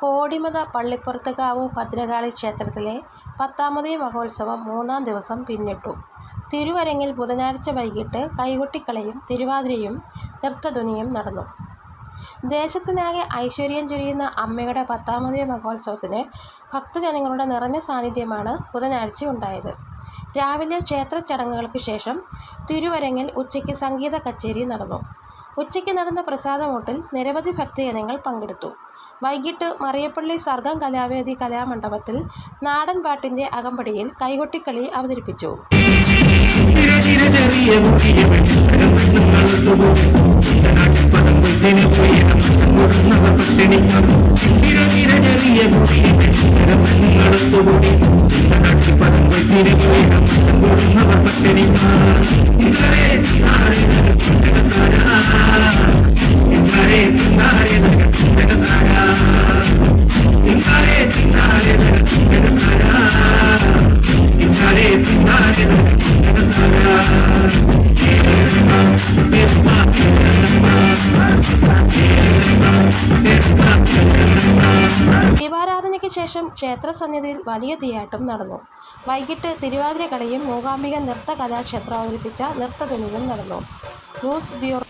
കോടിമത പള്ളിപ്പുറത്തുകാവ് ഭദ്രകാളി ക്ഷേത്രത്തിലെ പത്താമത് മഹോത്സവം മൂന്നാം ദിവസം പിന്നിട്ടു. തിരുവരങ്ങിൽ ബുധനാഴ്ച വൈകിട്ട് കൈകൊട്ടിക്കളയും തിരുവാതിരയും നൃത്തധുനിയും നടന്നു. ദേശത്തിനാകെ ഐശ്വര്യം ചൊരിയുന്ന അമ്മയുടെ പത്താമത് മഹോത്സവത്തിന് ഭക്തജനങ്ങളുടെ നിറഞ്ഞ സാന്നിധ്യമാണ് ബുധനാഴ്ച ഉണ്ടായത് രാവിലെ ക്ഷേത്ര ചടങ്ങുകൾക്ക് ശേഷം തിരുവരങ്ങിൽ ഉച്ചയ്ക്ക് സംഗീത കച്ചേരി നടന്നു. ഉച്ചയ്ക്ക് നടന്ന പ്രസാദമൂട്ടിൽ നിരവധി ഭക്തജനങ്ങൾ പങ്കെടുത്തു. വൈകിട്ട് മറിയപ്പള്ളി സർഗം കലാവേദി കലാമണ്ഡപത്തിൽ നാടൻ പാട്ടിന്റെ അകമ്പടിയിൽ കൈകൊട്ടിക്കളി അവതരിപ്പിച്ചു. ശേഷം ക്ഷേത്രസന്നിധിയിൽ വലിയ തീയാട്ടും നടന്നു. വൈകിട്ട് തിരുവാതിരക്കളിയും മൂകാംബിക നൃത്ത കലാക്ഷേത്രം അവതരിപ്പിച്ച നൃത്തധ്വനിയും നടന്നു. News bureau